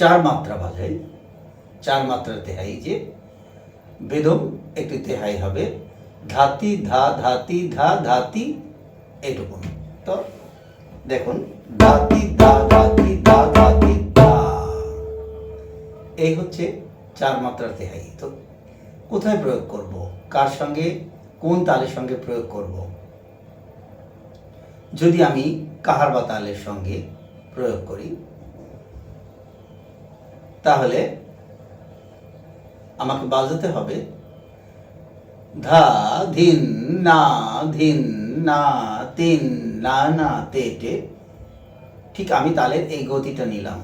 চার মাত্রা বাজাই চার মাত্রার তেহাই যে বেদম, একটি তেহাই হবে ধাতি, ধা ধাতি ধা, ধাতি, এটুকুন। তো দেখুন, ধাতি, ধা ধাতি ধা ধাতি, ধা। এই হচ্ছে চার মাত্রার তেহাই তো কোথায় প্রয়োগ করব? কার সঙ্গে? কোন তালের সঙ্গে প্রয়োগ করব? যদি আমি কাহার বা তালের সঙ্গে প্রয়োগ করি তাহলে আমাকে বাজাতে হবে। ধা, ধিন, না ধিন, না, তিন, না না, তে টে ঠিক আমি তালের এই গতিটা নিলাম।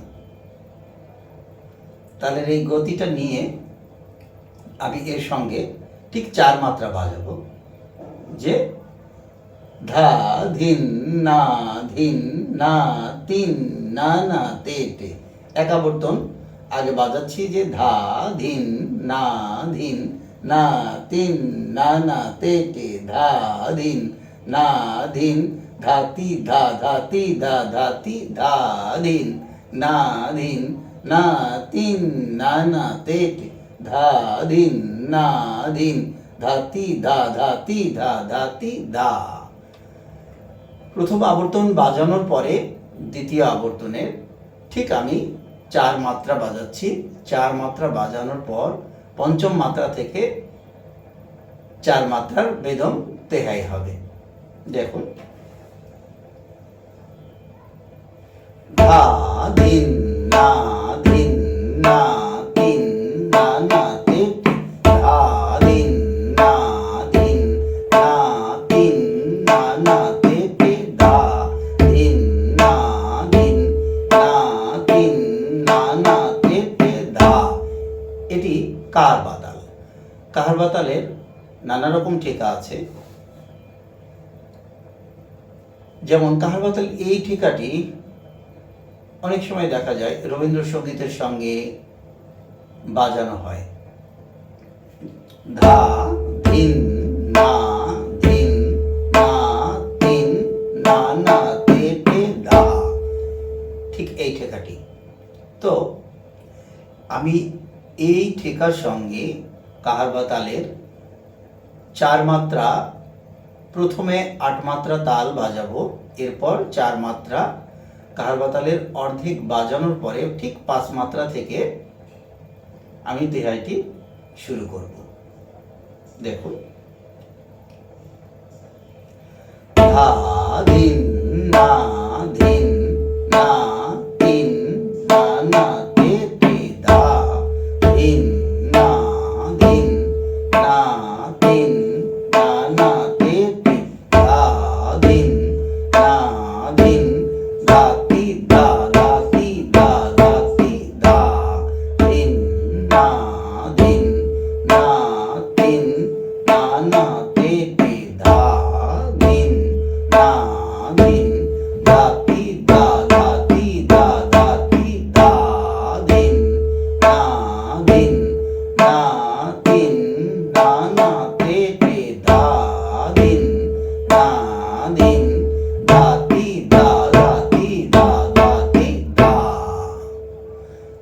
তালের এই গতিটা নিয়ে আমি এর সঙ্গে ঠিক চার মাত্রা বাজাবো। যে ধা, ধিন, না ধিন, না, তিন, না না, তে টে এক আবর্তন আগে বাজাচ্ছি যে ধা ধিন, না ধিন, না তিন, না না, তে টে ধা ধিন, না ধিন ধাতি ধা ধাতি ধা ধাতি ধা ধিন, না ধিন, না তিন, না না, তে টে ধা ধিন, না ধিন ধাতি ধা ধাতি ধা ধাতি ধা। প্রথম আবর্তন বাজানোর পরে দ্বিতীয় আবর্তনের ঠিক আমি চার মাত্রা বাজাচ্ছি। চার মাত্রা বাজানোর পর পঞ্চম মাত্রা থেকে চার মাত্রার বেদম তেহাই হবে। দেখুন। ধা দিন না এটি কার বাতাল? কার বাতালের নানা রকম ঠেকা আছে। যেমন কাহার বাতাল এই ঠিকাটি অনেক সময় দেখা যায়, রবীন্দ্রসঙ্গীতের সঙ্গে বাজানো হয়। ধা, ধিন, না ধিন, না, তিন, না না, তে তে, ধা। ঠিক এই ঠেকাটি। তো আমি এই ঠেকার সঙ্গে কাহার বা তালের চার মাত্রা, প্রথমে আট মাত্রা তাল বাজাবো, এরপর চার মাত্রা কাহারবাতালের অর্ধেক বাজানোর পরে ঠিক পাঁচ মাত্রা থেকে আমি দেহাইটি শুরু করব। দেখুন। ধা ধিন না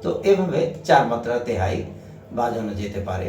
তো এভাবে চার মাত্রা তেহাই বাজানো যেতে পারে